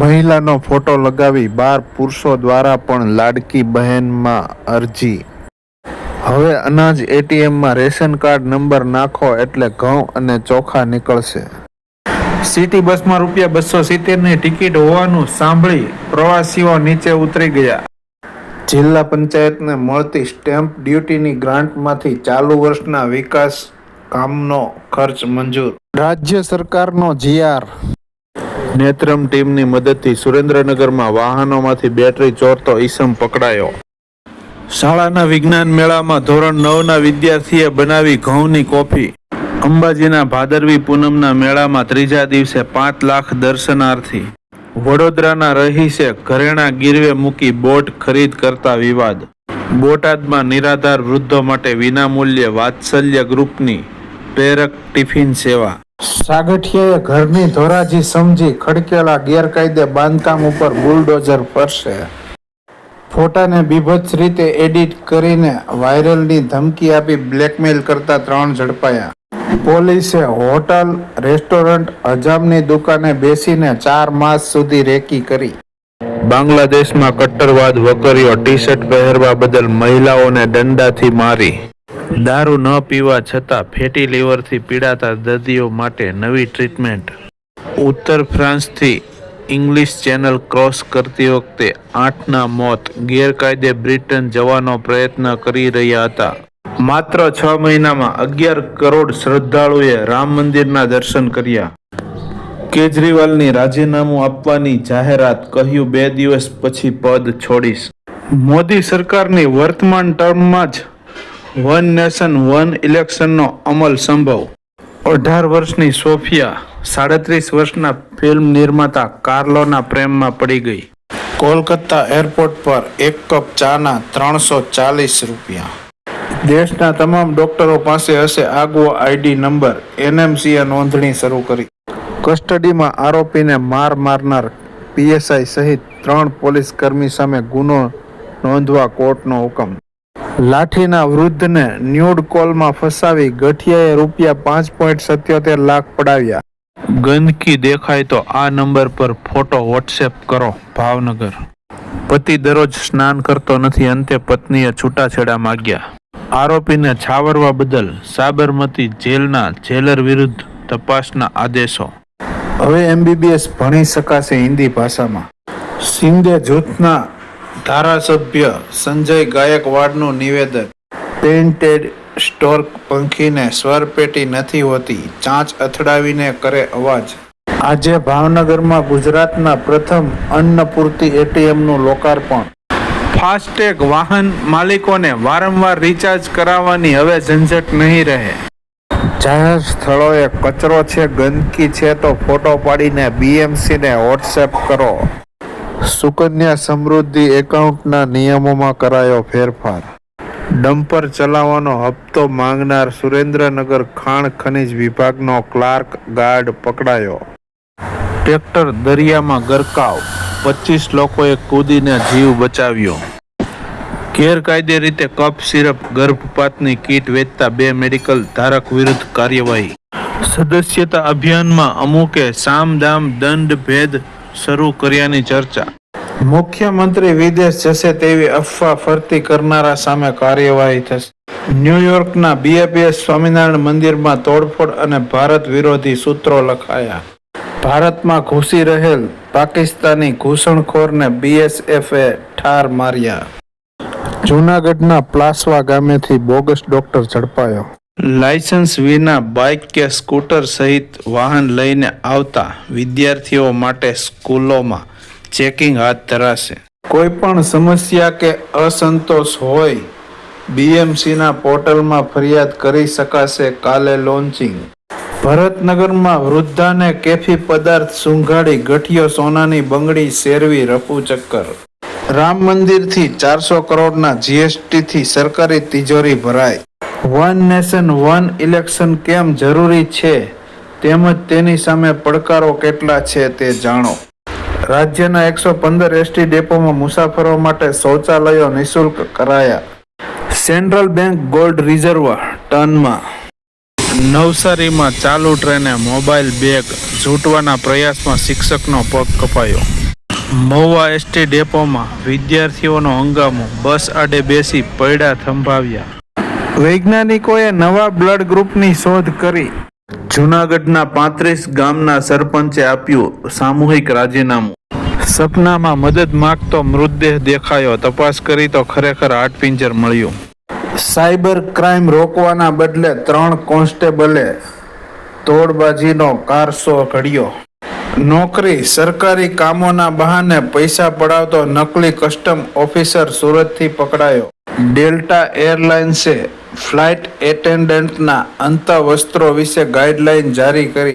મહિલાનો photo લગાવી બાર પુરુષો દ્વારા પણ લાડકી બહેનમાં અરજી. હવે અનાજ એટીએમમાં રેશન કાર્ડ નંબર નાખો એટલે ઘઉં અને ચોખા નીકળશે. સિટી બસમાં રૂપિયા બસો સિત્તેરની ટિકિટ હોવાનું સાંભળી પ્રવાસીઓ નીચે ઉતરી ગયા. જિલ્લા પંચાયતને મળતી સ્ટેમ્પ ડ્યુટીની ગ્રાન્ટમાંથી ચાલુ વર્ષના વિકાસ કામનો ખર્ચ મંજૂર. રાજ્ય સરકારનો જીઆર. નેત્રમ ટીમની મદદથી સુરેન્દ્રનગરમાં વાહનોમાંથી બેટરી ચોરતો ઈસમ પકડાયો. શાળાના વિજ્ઞાન મેળામાં ધોરણ નવના વિદ્યાર્થીએ બનાવી ઘઉંની કોફી. અંબાજીના ભાદરવી પૂનમના મેળામાં ત્રીજા દિવસે પાંચ લાખ દર્શનાર્થી. વડોદરાના રહીશે ઘરેણા ગીરવે મૂકી બોટ ખરીદ કરતા વિવાદ. બોટાદમાં નિરાધાર વૃદ્ધો માટે વિનામૂલ્યે વાત્સલ્ય ગ્રુપની પ્રેરક ટિફિન સેવા. સાગઠિયાએ ઘરની ધોરાજી સમજી ખડકેલા ગેરકાયદે બાંધકામ ઉપર બુલડોઝર ફરશે. ફોટાને બીભત્સ રીતે એડિટ કરીને વાયરલની ધમકી આપી બ્લેકમેલ કરતા ત્રણ ઝડપાયા. પોલીસે હોટલ, રેસ્ટોરન્ટ, હજામની દુકાને બેસીને ચાર માસ સુધી રેકી કરી. બાંગ્લાદેશમાં કટ્ટરવાદ વકર્યો ટી શર્ટ પહેરવા બદલ મહિલાઓને દંડાથી મારી. દારૂ ન પીવા છતાં ફેટી લીવરથી પીડાતા દર્દીઓ માટે નવી ટ્રીટમેન્ટ. ઉત્તર ફ્રાન્સથી ઇંગ્લિશ ચેનલ ક્રોસ કરતી વખતે આઠના મોત, ગેરકાયદે બ્રિટન જવાનો પ્રયત્ન કરી રહ્યા હતા. માત્ર છ મહિનામાં અગિયાર કરોડ શ્રદ્ધાળુએ રામ મંદિરના દર્શન કર્યા. કેજરીવાલની રાજીનામું આપવાની જાહેરાત કહ્યું બે દિવસ પછી પદ છોડીશ. મોદી સરકારની વર્તમાન ટર્મમાં જ વન નેશન વન ઇલેક્શનનો અમલ સંભવ. અઢાર વર્ષની સોફિયા સાડત્રીસ વર્ષના ફિલ્મ નિર્માતા કાર્લોના પ્રેમમાં પડી ગઈ. કોલકાતા એરપોર્ટ પર એક કપ ચાના ત્રણસો ચાલીસ રૂપિયા. દેશના તમામ ડોક્ટરો પાસે હશે આગવો આઈડી નંબર. એનએમસીએ નોંધણી શરૂ કરી. કસ્ટડીમાં આરોપીને માર મારનાર પીએસઆઈ સહિત ત્રણ પોલીસ કર્મી સામે ગુનો નોંધવા કોર્ટનો હુકમ. લાઠીના વૃદ્ધને ન્યૂડ કોલમાં ફસાવી ગઠિયાએ રૂપિયા પાંચ પોઈન્ટ સત્યોતેર લાખ પડાવ્યા. ગંદકી દેખાય તો આ નંબર પર ફોટો વોટ્સએપ કરો, ભાવનગર. પતિ દરરોજ સ્નાન કરતો નથી, અંતે પત્નીએ છૂટાછેડા માગ્યા. આરોપીને છાવરવા બદલ સાબરમતી જેલના જેલર વિરુદ્ધ તપાસના આદેશો. હવે એમબીબીએસ ભણી શકાશે હિન્દી ભાષામાં. સિંધે જૂથના ધારાસભ્ય સંજય ગાયકવાડનું નિવેદન. પેઇન્ટેડ સ્ટોર્ક પંખીને સ્વરપેટી નથી હોતી, ચાંચ અથડાવીને કરે અવાજ. આજે ભાવનગરમાં ગુજરાતના પ્રથમ અન્નપૂર્તિ એટીએમનું લોકાર્પણ. ફાસ્ટેગ વાહન માલિકોને વારંવાર રિચાર્જ કરાવવાની હવે ઝંઝટ નહીં રહે. જાહેર સ્થળોએ કચરો છે, ગંદકી છે તો ફોટો પાડીને બીએમસીને વોટ્સએપ કરો. સુકન્યા સમૃદ્ધિ એકાઉન્ટના નિયમોમાં કરાયો ફેરફાર. ડમ્પર ચલાવવાનો હપ્તો માંગનાર સુરેન્દ્રનગર ખાણ ખનિજ વિભાગનો ક્લાર્ક ગાર્ડ પકડાયો. ટ્રેક્ટર દરિયામાં ગરકાવ, પચીસ લોકોએ કૂદીને જીવ બચાવ્યો. ગેરકાયદે રીતે કફ સિરપ, ગર્ભપાતની કીટ વેચતા બે મેડિકલ ધારક વિરુદ્ધ કાર્યવાહી. સદસ્યતા અભિયાનમાં અમુકે સામદામ, દંડ, ભેદ શરૂ કર્યાની ચર્ચા. મુખ્યમંત્રી વિદેશ જશે તેવી અફવા ફરતી કરનારા સામે કાર્યવાહી થશે. ન્યુયોર્કના બીએપીએસ સ્વામિનારાયણ મંદિરમાં તોડફોડ અને ભારત વિરોધી સૂત્રો લખાયા. ભારતમાં ઘૂસી રહેલ પાકિસ્તાની ઘૂસણખોરને બીએસએફે ઠાર માર્યા. જૂનાગઢના પ્લાસવા ગામેથી બોગસ ડોક્ટર ઝડપાયો. લાયસન્સ વિના બાઇક કે સ્કૂટર સહિત વાહન લઈને આવતા વિદ્યાર્થીઓ માટે સ્કૂલોમાં ચેકિંગ હાથ ધરાશે. કોઈ પણ સમસ્યા કે અસંતોષ હોય, બીએમસીના પોર્ટલમાં ફરિયાદ કરી શકાશે કાલે લોન્ચિંગ. ભરતનગરમાં વૃદ્ધાને કેફી પદાર્થ સુંઘાડી ગઠિયો સોનાની બંગડી શેરવી રફુ ચક્કર. રામ મંદિરથી ચારસો કરોડના જીએસટીથી સરકારી તિજોરી ભરાય. વન નેશન વન ઇલેક્શન કેમ જરૂરી છે? તેમજ તેની સામે પડકારો કેટલા છે તે જાણો. રાજ્યના એકસો પંદર એસટી ડેપોમાં મુસાફરો માટે શૌચાલયો નિઃશુલ્ક કરાયા. સેન્ટ્રલ બેંક ગોલ્ડ રિઝર્વ ટનમાં. નવસારીમાં ચાલુ ટ્રેને મોબાઈલ બેગ ઝૂંટવાના પ્રયાસમાં શિક્ષકનો પગ કપાયો. મહુવા એસટી ડેપોમાં વિદ્યાર્થીઓનો હંગામો, બસ આડે બેસી પૈડા થંભાવ્યા. વૈજ્ઞાનિકોએ નવા બ્લડ ગ્રુપની શોધ કરી. જૂનાગઢના પાંત્રીસ ગામના સરપંચે આપ્યું સામૂહિક રાજીનામું. સપનામાં મદદ માગતો મૃતદેહ દેખાયો. તપાસ કરી તો ખરેખર હાડપિંજર મળ્યું. સાયબર ક્રાઇમ રોકવાના બદલે ત્રણ કોન્સ્ટેબલે તોડબાજીનો કારસો ઘડ્યો. નોકરી સરકારી કામોના બહાને પૈસા પડાવતો નકલી કસ્ટમ ઓફિસર સુરતથી પકડાયો. ડેલ્ટા એરલાઇન્સે ફ્લાઇટ એટેન્ડન્ટના અંતવસ્ત્રો વિશે ગાઈડલાઇન જારી કરી